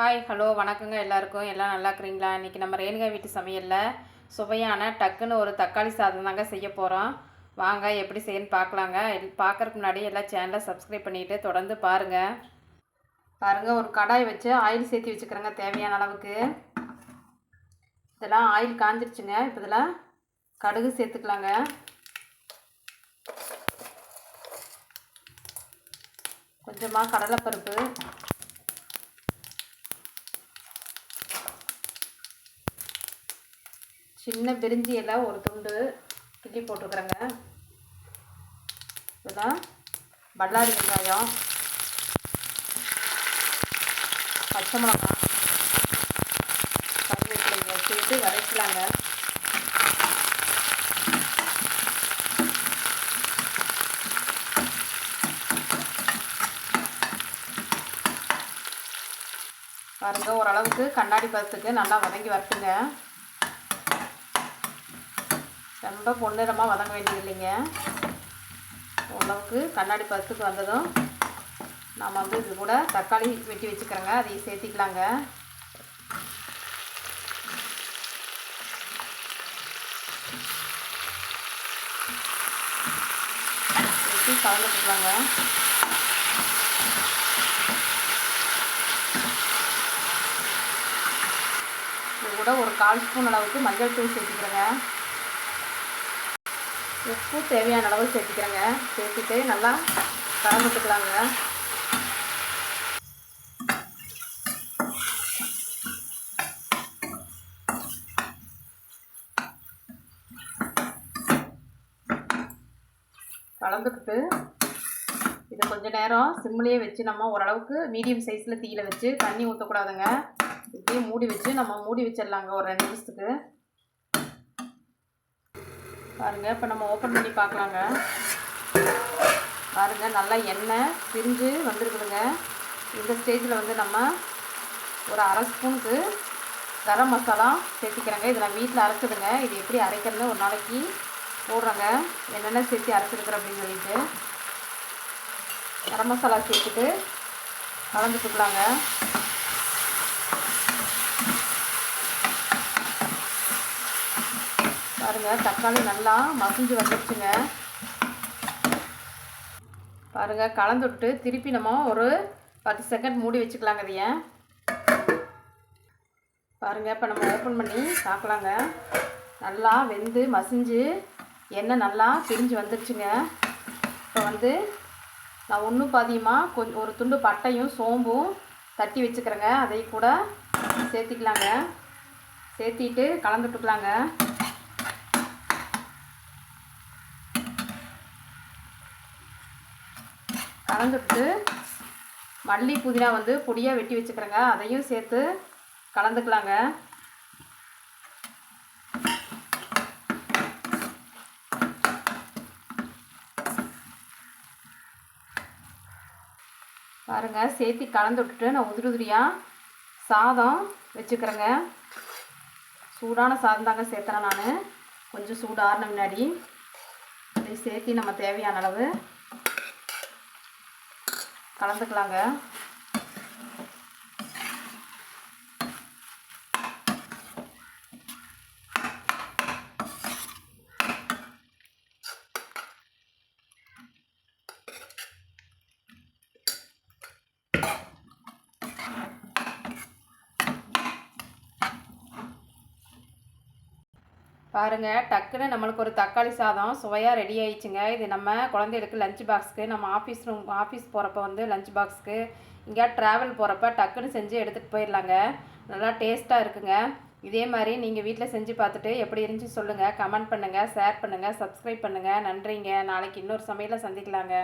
Hi hello வணக்கங்க எல்லாருக்கும். எல்லாம் நல்லா இருக்கிறீங்களா? இன்றைக்கி நம்ம ரேணுகா வீட்டு சமையலில் சுவையான டக்குன்னு ஒரு தக்காளி சாதம் தாங்க செய்ய போகிறோம் வாங்க எப்படி செய்யணும்னு பார்க்கலாங்க. பார்க்குறதுக்கு முன்னாடி எல்லா சேனலை சப்ஸ்கிரைப் பண்ணிவிட்டு தொடர்ந்து பாருங்கள் பாருங்கள் ஒரு கடாய் வச்சு ஆயில் சேர்த்து வச்சுக்கிறேங்க தேவையான அளவுக்கு. இதெல்லாம் ஆயில் காஞ்சிருச்சுங்க. இப்போ இதில் கடுகு சேர்த்துக்கலாங்க. கொஞ்சமாக கடலைப்பருப்பு சின்ன பிரிஞ்சி எல்லாம் ஒரு துண்டு கிள்ளி போட்டுருக்குறேங்க. இதெல்லாம் பல்லாரி வெங்காயம். பச்சை மிளகா. கருவேப்பிலை சேர்த்து வதக்கலாங்க. பாருங்க ஓரளவுக்கு கண்ணாடி பதத்துக்கு நல்லா வதங்கி வரட்டுங்க. ரொம்ப பொன்னிறமாக வதங்க வேண்டியது இல்லைங்க ஓரளவுக்கு கண்ணாடி பதத்துக்கு வந்ததும் நாம் வந்து இது கூட தக்காளி வெட்டி வச்சுக்கிறோங்க. அதையும் சேர்த்திக்கலாங்க. சேர்த்து கலந்துட்டுக்கலாங்க இது கூட ஒரு கால் ஸ்பூன் அளவுக்கு மஞ்சள் தூள் சேர்த்துக்கிறேங்க. உப்பு தேவையான அளவு சேர்த்துக்கிறேங்க. சேர்த்துட்டு நல்லா கலந்துட்டுக்கலாங்க. கலந்துக்கிட்டு இதை கொஞ்ச நேரம் சிம்லேயே வச்சு நம்ம ஓரளவுக்கு மீடியம் சைஸில் தீயில் வச்சு தண்ணி ஊற்றக்கூடாதுங்க இப்படியே மூடி வச்சு நம்ம மூடி வச்சிடலாங்க ஒரு ரெண்டு நிமிஷத்துக்கு. பாருங்கள் இப்போ நம்ம ஓப்பன் பண்ணி பார்க்கலாங்க. பாருங்கள் நல்லா எண்ணெய் பிரிஞ்சு வந்துருக்குதுங்க. இந்த ஸ்டேஜில் வந்து நம்ம ஒரு அரை ஸ்பூனுக்கு கரம் மசாலா சேர்த்திக்கிறேங்க. இது நான் வீட்டில் அரைச்சிடுங்க இது எப்படி அரைக்கிறதுன்னு ஒரு நாளைக்கு போடுறேங்க. என்னென்ன சேர்த்து அரைச்சிருக்கிறேன் அப்படின்னு சொல்லிட்டு. கரம் மசாலா சேர்த்துட்டு கலந்துட்டுக்கலாங்க பாருங்க தக்காளி நல்லா மசிஞ்சு வந்துடுச்சுங்க பாருங்க கலந்து விட்டு திருப்பி நம்ம ஒரு பத்து செகண்ட் மூடி வச்சுக்கலாங்க இதைய. பாருங்க இப்போ நம்ம ஓப்பன் பண்ணி பார்க்கலாங்க நல்லா வெந்து மசிஞ்சு எண்ணெய் நல்லா பிரிஞ்சு வந்துடுச்சுங்க இப்போ வந்து நான் ஒன்றும் பாதியமாக கொஞ்சம் ஒரு துண்டு பட்டையும் சோம்பும் தட்டி வச்சுக்கிறேங்க. அதை கூட சேர்த்திக்கலாங்க. சேர்த்திட்டு கலந்துட்டுக்கலாங்க. கலந்துட்டு மல்லி புதினா வந்து பொடியாக வெட்டி வச்சுக்கிறேங்க. அதையும் சேர்த்து கலந்துக்கலாங்க. பாருங்கள் சேர்த்து கலந்து விட்டுட்டு நான் உதிரி உதிரியாக சாதம் வச்சுக்கிறேங்க. சூடான சாதம் தாங்க சேர்த்துறேன் நான். கொஞ்சம் சூடான முன்னாடி. அதை சேர்த்து நம்ம தேவையான அளவு கலந்துக்கலாங்க. பாருங்கள் டக்குன்னு நம்மளுக்கு ஒரு தக்காளி சாதம் சுவையாக ரெடி ஆயிடுச்சுங்க. இது நம்ம குழந்தைகளுக்கு லஞ்ச் பாக்ஸ்க்கு நம்ம ஆஃபீஸ் ரூம் ஆஃபீஸ் போகிறப்ப வந்து லஞ்ச் பாக்ஸ்க்கு இங்கேயா ட்ராவல் போகிறப்ப டக்குன்னு செஞ்சு எடுத்துகிட்டு போயிடலாங்க நல்லா டேஸ்ட்டாக இருக்குங்க. இதே மாதிரி நீங்கள் வீட்டில் செஞ்சு பார்த்துட்டு எப்படி இருந்துச்சு சொல்லுங்கள் கமெண்ட் பண்ணுங்கள் ஷேர் பண்ணுங்கள் சப்ஸ்கிரைப் பண்ணுங்கள் நன்றிங்க. நாளைக்கு இன்னொரு சமையலில் சந்திக்கலாங்க.